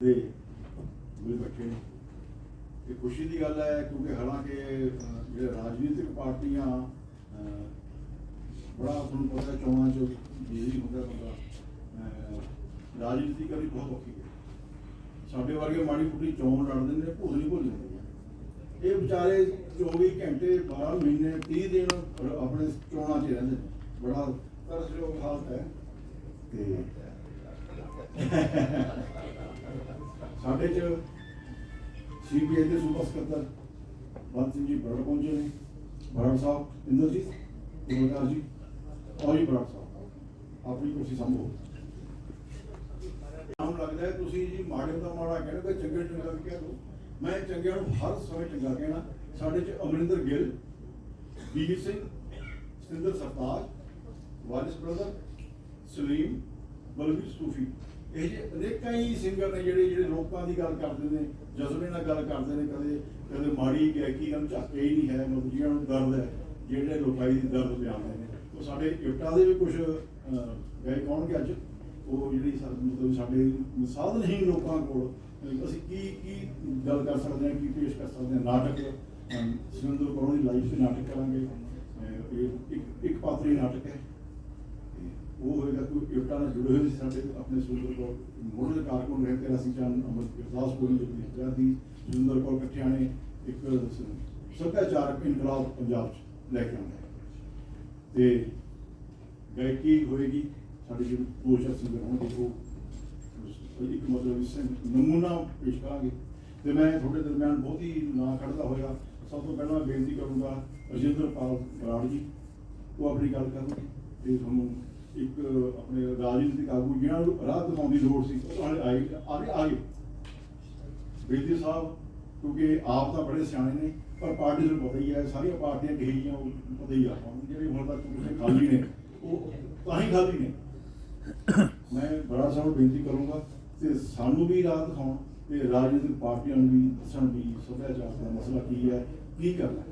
ਦੇ ਵੀ ਬੈਠੇ ਨੇ। ਇਹ ਖੁਸ਼ੀ ਦੀ ਗੱਲ ਹੈ, ਕਿਉਂਕਿ ਹਾਲਾਂਕਿ ਜਿਹੜੇ ਰਾਜਨੀਤਿਕ ਪਾਰਟੀਆਂ ਬੜਾ ਤੁਹਾਨੂੰ ਪਤਾ ਚੋਣਾਂ 'ਚ ਬਿਜ਼ੀ ਹੁੰਦਾ ਬੰਦਾ ਰਾਜਨੀਤੀ ਕਰਨੀ ਬਹੁਤ ਔਖੀ ਹੈ। ਸਾਡੇ ਵਰਗੇ ਮਾੜੀ ਮੁੱਟੀ ਚੋਣ ਲੜਦੇ ਨੇ, ਭੁੱਲ ਨਹੀਂ ਭੁੱਲ ਜਾਂਦੇ ਆ। ਇਹ ਵਿਚਾਰੇ 24 ਘੰਟੇ 12 ਮਹੀਨੇ 30 ਦਿਨ ਆਪਣੇ ਚੋਣਾਂ 'ਚ ਰਹਿੰਦੇ ਨੇ। ਬੜਾ ਤਰਸਯੋਗ ਹਾਲਤ ਹੈ। ਤੇ ਸਾਡੇ ਚ ਸੀਬੀਆਈ ਦੇ ਸੂਬਾ ਸਕੱਤਰ ਬੰਦ ਸਿੰਘ ਜੀ ਬਰੜ ਪਹੁੰਚੇ ਨੇ ਬਰੜ ਸਾਹਿਬ ਇੰਦਰਜੀਤ ਗੁਰਦਾਰ ਜੀ ਔਰ ਜੀ ਬਰੜ ਸਾਹਿਬ, ਆਪਣੀ ਕੁਰਸੀ ਸੰਭੋ ਨਾਮ ਲੱਗਦਾ ਹੈ, ਤੁਸੀਂ ਜੀ ਮਾੜੇ ਦਾ ਮਾੜਾ ਕਹਿੰਦੇ ਤੇ ਚੰਗੇ ਚੰਗਾ ਵੀ ਕਹਿ ਦੋ। ਮੈਂ ਚੰਗਿਆਂ ਨੂੰ ਹਰ ਸਮੇਂ ਚੰਗਾ ਕਹਿਣਾ, ਸਾਡੇ ਚ ਅਮਰਿੰਦਰ ਗਿੱਲ ਵੀਰ ਸਿੰਘ, ਸਤਿੰਦਰ ਸਰਤਾਜ, ਵਾਰਿਸ ਬ੍ਰਦਰ, ਸਲੀਮ, ਬਲਵੀਰ ਸੂਫੀ। ਇਹ ਜਿਹੇ ਅਨੇਕਾਂ ਹੀ ਸਿੰਗਰ ਨੇ ਜਿਹੜੇ ਜਿਹੜੇ ਲੋਕਾਂ ਦੀ ਗੱਲ ਕਰਦੇ ਨੇ, ਜਜ਼ਬੇ ਨਾਲ ਗੱਲ ਕਰਦੇ ਨੇ, ਕਦੇ ਕਦੇ ਮਾੜੀ ਗਾਇਕੀ ਨਾਲ ਝਾਕੇ ਹੀ ਨਹੀਂ ਹੈ, ਮਤਲਬ ਜਿਹਨਾਂ ਨੂੰ ਦਰਦ ਹੈ, ਜਿਹੜੇ ਲੋਕਾਈ ਦੀ ਦਰਦ ਬਿਆਨਦੇ ਨੇ। ਉਹ ਸਾਡੇ ਇਫਟਾ ਦੇ ਵੀ ਕੁਝ ਗਏ ਕੌਣਗੇ ਅੱਜ। ਉਹ ਜਿਹੜੀ ਮਤਲਬ ਸਾਡੇ ਸਾਧਨਹੀਣ ਲੋਕਾਂ ਕੋਲ, ਅਸੀਂ ਕੀ ਕੀ ਗੱਲ ਕਰ ਸਕਦੇ ਹਾਂ, ਕੀ ਪੇਸ਼ ਕਰ ਸਕਦੇ ਹਾਂ? ਨਾਟਕ ਸੁਰਿੰਦਰ ਕੌਰ ਦੀ ਲਾਈਫ ਤੇ ਨਾਟਕ ਕਰਾਂਗੇ। ਇਹ ਇੱਕ ਇੱਕ ਪਾਤਰੀ ਨਾਟਕ ਹੈ। ਉਹ ਹੋਏਗਾ ਕੋਈ ਇਫਟਾ ਨਾਲ ਜੁੜੇ ਹੋਏ ਸੀ ਸਾਡੇ ਆਪਣੇ ਸੁਰਿੰਦਰ ਕੌਰ ਮੋਢੇ ਦੇ ਕਾਰਕੁਨ ਰਹੇ ਤੇਰਾ ਸਿੰਘ ਚੰਦ ਅਮਰ ਇਰਦਾਸ ਦੀ ਵਿਦਿਆਰਥੀ ਕੌਰ ਇਕੱਠਿਆਂ ਨੇ ਇੱਕ ਸੱਭਿਆਚਾਰਕ ਇਨਕਲਾਬ ਪੰਜਾਬ ਚ ਲੈ ਕੇ ਆਉਂਦਾ ਹੈ। ਤੇ ਗਾਇਕੀ ਹੋਏਗੀ, ਸਾਡੇ ਜਿਹੜੇ ਕੋਸ਼ਰ ਸਿੰਗਰ ਹੋਣਗੇ, ਉਹ ਇੱਕ ਮਤਲਬ ਇਸ ਨਮੂਨਾ ਪੇਸ਼ ਕਰਾਂਗੇ। ਤੇ ਮੈਂ ਤੁਹਾਡੇ ਦਰਮਿਆਨ ਬਹੁਤ ਹੀ ਨਾਂ ਕੱਢਦਾ ਹੋਇਆ, ਸਭ ਤੋਂ ਪਹਿਲਾਂ ਬੇਨਤੀ ਕਰੂੰਗਾ ਰਜਿੰਦਰਪਾਲ ਬਰਾੜ ਜੀ, ਉਹ ਆਪਣੀ ਗੱਲ ਕਰਨਗੇ, ਤੇ ਤੁਹਾਨੂੰ ਇੱਕ, ਆਪਣੇ ਰਾਜਨੀਤਿਕ ਆਗੂ ਜਿਹਨਾਂ ਨੂੰ ਰਾਹ ਦਿਖਾਉਣ ਦੀ ਲੋੜ ਸੀ, ਉਹ ਹਾਲੇ ਆਏ ਆਗੇ ਆਗੇ ਬੇਦੀ ਸਾਹਿਬ, ਕਿਉਂਕਿ ਆਪ ਤਾਂ ਬੜੇ ਸਿਆਣੇ ਨੇ, ਪਰ ਪਾਰਟੀ ਨੂੰ ਪਤਾ ਹੀ ਹੈ, ਸਾਰੀਆਂ ਪਾਰਟੀਆਂ ਕਹੀਆਂ ਉਹ ਪਤਾ ਹੀ ਆਪਾਂ ਨੂੰ, ਜਿਹੜੇ ਹੁਣ ਤੱਕ ਕਿਸੇ ਖਾਲੀ ਨੇ, ਉਹ ਤਾਂ ਹੀ ਖਾਲੀ ਨੇ। ਮੈਂ ਬੜਾ ਸਾਹਿਬ ਬੇਨਤੀ ਕਰੂੰਗਾ ਤੇ ਸਾਨੂੰ ਵੀ ਰਾਹ ਦਿਖਾਉਣ, ਤੇ ਰਾਜਨੀਤਿਕ ਪਾਰਟੀਆਂ ਨੂੰ ਵੀ ਦੱਸਣ ਵੀ ਸੱਭਿਆਚਾਰ ਦਾ ਮਸਲਾ ਕੀ ਹੈ, ਕੀ ਕਰਨਾ